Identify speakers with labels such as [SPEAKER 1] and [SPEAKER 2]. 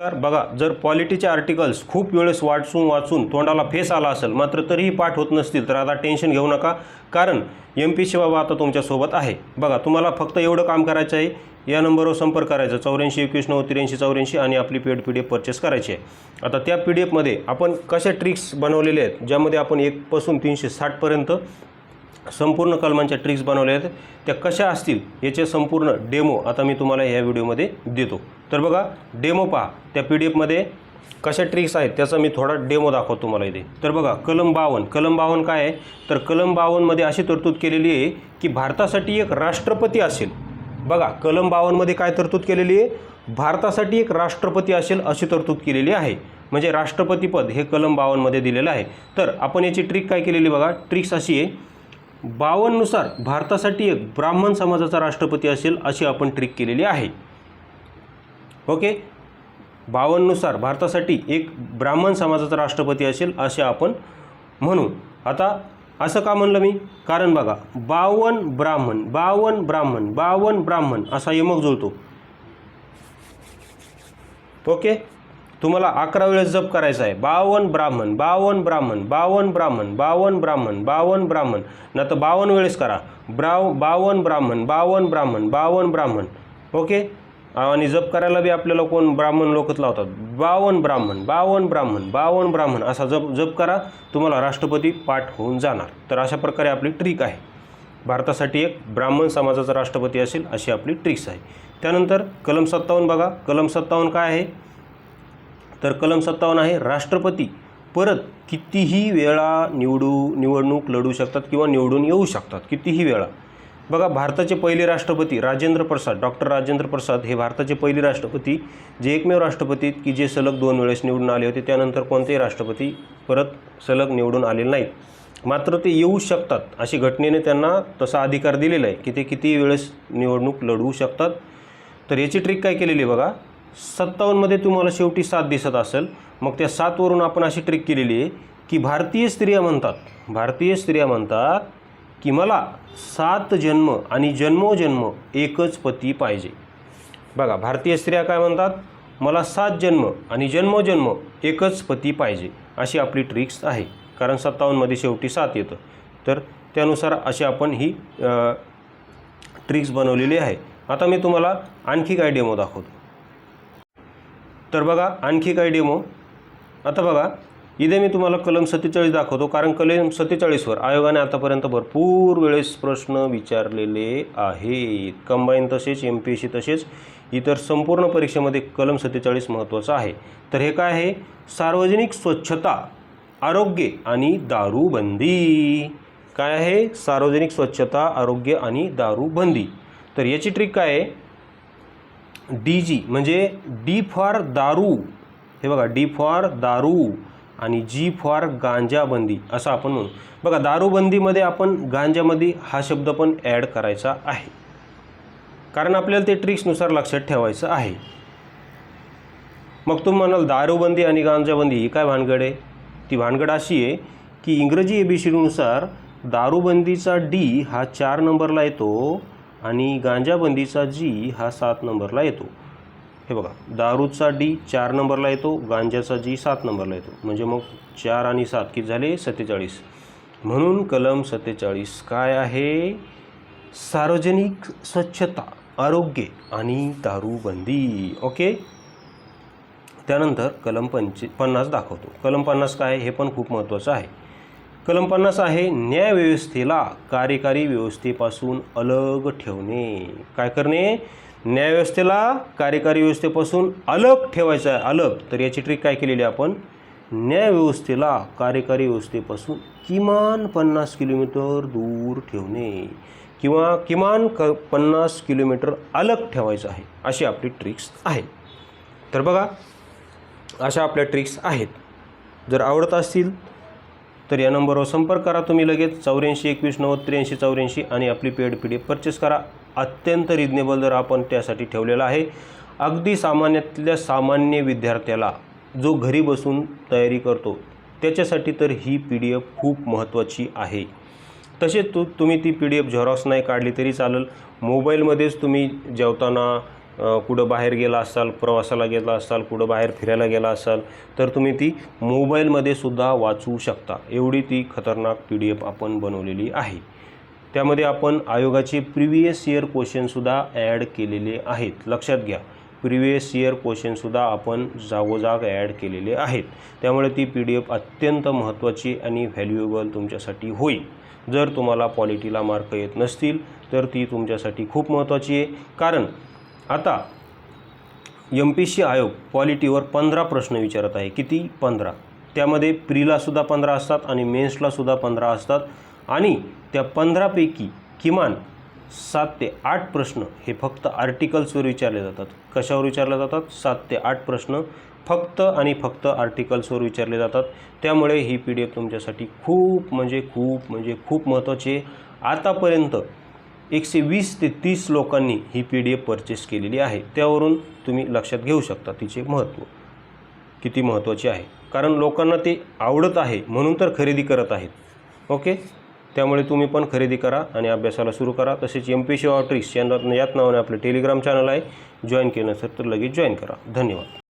[SPEAKER 1] तर बघा जर पॉलिटीचे आर्टिकल्स खूप वेळेस वाचून वाचून तोंडाला फेस आला असेल मात्र तरीही पाठ होत नसतील तर आता टेन्शन घेऊ नका. कारण एम पी सी बाबा आता तुमच्यासोबत आहे. बघा तुम्हाला फक्त एवढं काम करायचं आहे. या नंबरवर संपर्क करायचा चौऱ्याऐंशी एकवीस नऊ त्र्याऐंशी चौऱ्याऐंशी आणि आपली paid P D F purchase करायची आहे. आता त्या पी डी एफमध्ये आपण कशा ट्रिक्स बनवलेले आहेत ज्यामध्ये आपण एकपासून तीनशे साठपर्यंत संपूर्ण कलमांच्या ट्रिक्स बनवल्या आहेत. त्या कशा असतील याचे संपूर्ण डेमो आता मी तुम्हाला ह्या व्हिडिओमध्ये देतो. तर बघा डेमो पहा. त्या पी डी एफमध्ये कशा ट्रिक्स आहेत त्याचा मी थोडा डेमो दाखवतो तुम्हाला इथे. तर बघा कलम बावन्न कलम बावन्न काय आहे? तर कलम बावन्नमध्ये अशी तरतूद केलेली आहे की भारतासाठी एक राष्ट्रपती असेल. बघा कलम बावन्नमध्ये काय तरतूद केलेली आहे? भारतासाठी एक राष्ट्रपती असेल अशी तरतूद केलेली आहे. म्हणजे राष्ट्रपतीपद हे कलम बावन्नमध्ये दिलेलं आहे. तर आपण याची ट्रिक काय केलेली बघा? ट्रिक्स अशी आहे बावन्ननुसार भारतासाठी एक ब्राह्मण समाजाचा राष्ट्रपती असेल अशी आपण ट्रिक केलेली आहे. ओके बावन्ननुसार भारतासाठी एक ब्राह्मण समाजाचा राष्ट्रपती असेल असे आपण म्हणू. आता असं का म्हणलं मी? कारण बघा बावन ब्राह्मण बावन ब्राह्मण बावन ब्राह्मण असा यमक जुळतो. ओके तुम्हाला अकरा वेळेस जप करायचा आहे. बावन्न ब्राह्मण बावन्न ब्राह्मण बावन ब्राह्मण बावन ब्राह्मण बावन्न ब्राह्मण. ना तर बावन्न वेळेस करा. ब्राव बावन्न ब्राह्मण बावन्न ब्राह्मण बावन ब्राह्मण. ओके? आणि जप करायला बी आपल्याला कोण ब्राह्मण लोकच लावतात? बावन्न ब्राह्मण बावन्न ब्राह्मण बावन्न ब्राह्मण असा जप जप करा. तुम्हाला राष्ट्रपती पाठ होऊन जाणार. तर अशा प्रकारे आपली ट्रिक आहे. भारतासाठी एक ब्राह्मण समाजाचा राष्ट्रपती असेल अशी आपली ट्रिक्स आहे. त्यानंतर कलम सत्तावन्न बघा. कलम सत्तावन्न काय आहे? तर कलम सत्तावन्न आहे राष्ट्रपती परत कितीही वेळा निवडू निवडणूक लढू शकतात किंवा निवडून येऊ शकतात कितीही वेळा. बघा भारताचे पहिले राष्ट्रपती राजेंद्र प्रसाद डॉक्टर राजेंद्र प्रसाद हे भारताचे पहिले राष्ट्रपती जे एकमेव राष्ट्रपती की जे सलग दोन वेळेस निवडून आले होते. त्यानंतर कोणतेही राष्ट्रपती परत सलग निवडून आलेले नाहीत. मात्र ते येऊ शकतात अशी घटनेने त्यांना तसा अधिकार दिलेला आहे की ते किती वेळेस निवडणूक लढवू शकतात. तर याची ट्रिक काय केलेली आहे बघा सत्तावन्नमध्ये तुम्हाला शेवटी सात दिसत असेल. मग त्या सातवरून आपण अशी ट्रिक केलेली आहे की भारतीय स्त्रिया म्हणतात भारतीय स्त्रिया म्हणतात की मला सात जन्म आणि जन्मोजन्म एकच पती पाहिजे. बघा भारतीय स्त्रिया काय म्हणतात मला सात जन्म आणि जन्मोजन्म एकच पती पाहिजे अशी आपली ट्रिक्स आहे. कारण सत्तावन्नमध्ये शेवटी सात येतं. तर त्यानुसार अशी आपण ही ट्रिक्स बनवलेली आहे. आता मी तुम्हाला आणखी काय डेमो दाखवतो. तर बघा आणखी काय डेमो आता बघा इथे मी तुम्हाला कलम सत्तेचाळीस दाखवतो कारण कलम सत्तेचाळीसवर आयोगाने आतापर्यंत भरपूर वेळेस प्रश्न विचारलेले आहेत. कंबाईन तसेच एम पी एस सी तसेच इतर संपूर्ण परीक्षेमध्ये कलम सत्तेचाळीस महत्त्वाचं आहे. तर हे काय आहे? सार्वजनिक स्वच्छता आरोग्य आणि दारूबंदी. काय आहे? सार्वजनिक स्वच्छता आरोग्य आणि दारूबंदी. तर याची ट्रिक काय आहे? डी जी म्हणजे डी फॉर दारू. हे बघा डी फॉर दारू आणि जी फॉर गांजाबंदी असं आपण म्हणू. बघा दारूबंदीमध्ये आपण गांजामध्ये हा शब्द पण ॲड करायचा आहे. कारण आपल्याला ते ट्रिक्सनुसार लक्षात ठेवायचं आहे. मग तुम्ही म्हणाल दारूबंदी आणि गांजाबंदी ही काय भानगड आहे? ती भानगड अशी आहे की इंग्रजी ए बी दारूबंदीचा डी हा चार नंबरला येतो. आणि गांजाबंदीचा जी हा सात नंबरला येतो. हे बघा दारूचा डी चार नंबरला येतो गांजाचा जी सात नंबरला येतो. म्हणजे मग चार आणि सात किती झाले? सत्तेचाळीस. म्हणून कलम सत्तेचाळीस काय आहे? सार्वजनिक स्वच्छता आरोग्य आणि दारूबंदी. ओके? त्यानंतर कलम पंचे पन्नास दाखवतो. कलम पन्नास काय? हे पण खूप महत्त्वाचं आहे. कलम पन्नास आहे न्यायव्यवस्थेला कार्यकारी व्यवस्थेपासून अलग ठेवणे. काय करणे? न्यायव्यवस्थेला कार्यकारी व्यवस्थेपासून अलग ठेवायचं आहे अलग. तर याची ट्रिक काय केलेली आहे आपण? न्यायव्यवस्थेला कार्यकारी व्यवस्थेपासून किमान पन्नास किलोमीटर दूर ठेवणे. किंवा किमान क पन्नास किलोमीटर अलग ठेवायचं आहे अशी आपली ट्रिक्स आहे. तर बघा अशा आपल्या ट्रिक्स आहेत. जर आवडत असतील तर या नंबरवर संपर्क करा. तुम्ही लगेच चौऱ्याऐंशी एकवीस नव्वद त्र्याऐंशी चौऱ्याऐंशी आणि आपली paid P D F purchase करा. अत्यंत रिजनेबल दर आपण त्यासाठी ठेवलेला आहे. अगदी सामान्यातल्या सामान्य विद्यार्थ्याला जो घरी बसून तयारी करतो त्याच्यासाठी तर ही पी डी एफ खूप महत्त्वाची आहे. तसेच तू तुम्ही ती पी डी एफ झेरॉक्स नाही काढली तरी चालेल. मोबाईलमध्येच तुम्ही जेवताना कुठं बाहेर गेला असाल प्रवासाला गेला असाल कुठं बाहेर फिरायला गेला असाल तर तुम्ही ती मोबाईलमध्ये सुद्धा वाचू शकता. एवढी ती खतरनाक पी डी एफ आपण बनवलेली आहे. त्यामध्ये आपण आयोगाचे प्रिव्हियस इयर क्वेश्चनसुद्धा ॲड केलेले आहेत. लक्षात घ्या प्रिव्हियस इयर क्वेश्चनसुद्धा आपण जागोजाग ॲड केलेले आहेत. त्यामुळे ती पी डी एफ अत्यंत महत्त्वाची आणि व्हॅल्युएबल तुमच्यासाठी होईल. जर तुम्हाला पॉलिटीला मार्क येत नसतील तर ती तुमच्यासाठी खूप महत्त्वाची आहे. कारण आता एम पी सी आयोग क्वालिटीवर पंधरा प्रश्न विचारत आहे. किती? पंधरा. त्यामध्ये प्रीलासुद्धा पंधरा असतात आणि मेन्सलासुद्धा पंधरा असतात. आणि त्या पंधरापैकी किमान सात ते आठ प्रश्न हे फक्त आर्टिकल्सवर विचारले जातात. कशावर विचारले जातात? सात ते आठ प्रश्न फक्त आणि फक्त आर्टिकल्सवर विचारले जातात. त्यामुळे ही पी डी एफ तुमच्यासाठी खूप म्हणजे खूप म्हणजे खूप महत्त्वाची आहे. आतापर्यंत एकशे वीस ते तीस लोकांनी ही पी डी एफ परचेस केलेली आहे. त्यावरून तुम्ही लक्षात घेऊ शकता तिचे महत्त्व किती महत्त्वाचे आहे? कारण लोकांना ते आवडत आहे म्हणून तर खरेदी करत आहेत. ओके? त्यामुळे तुम्ही पण खरेदी करा आणि अभ्यासाला सुरू करा. तसेच एम पी शिवा ट्रिक्स यांना यात नावाने आपलं टेलिग्राम चॅनल आहे. जॉईन केलं नसेल तर लगेच जॉईन करा. धन्यवाद.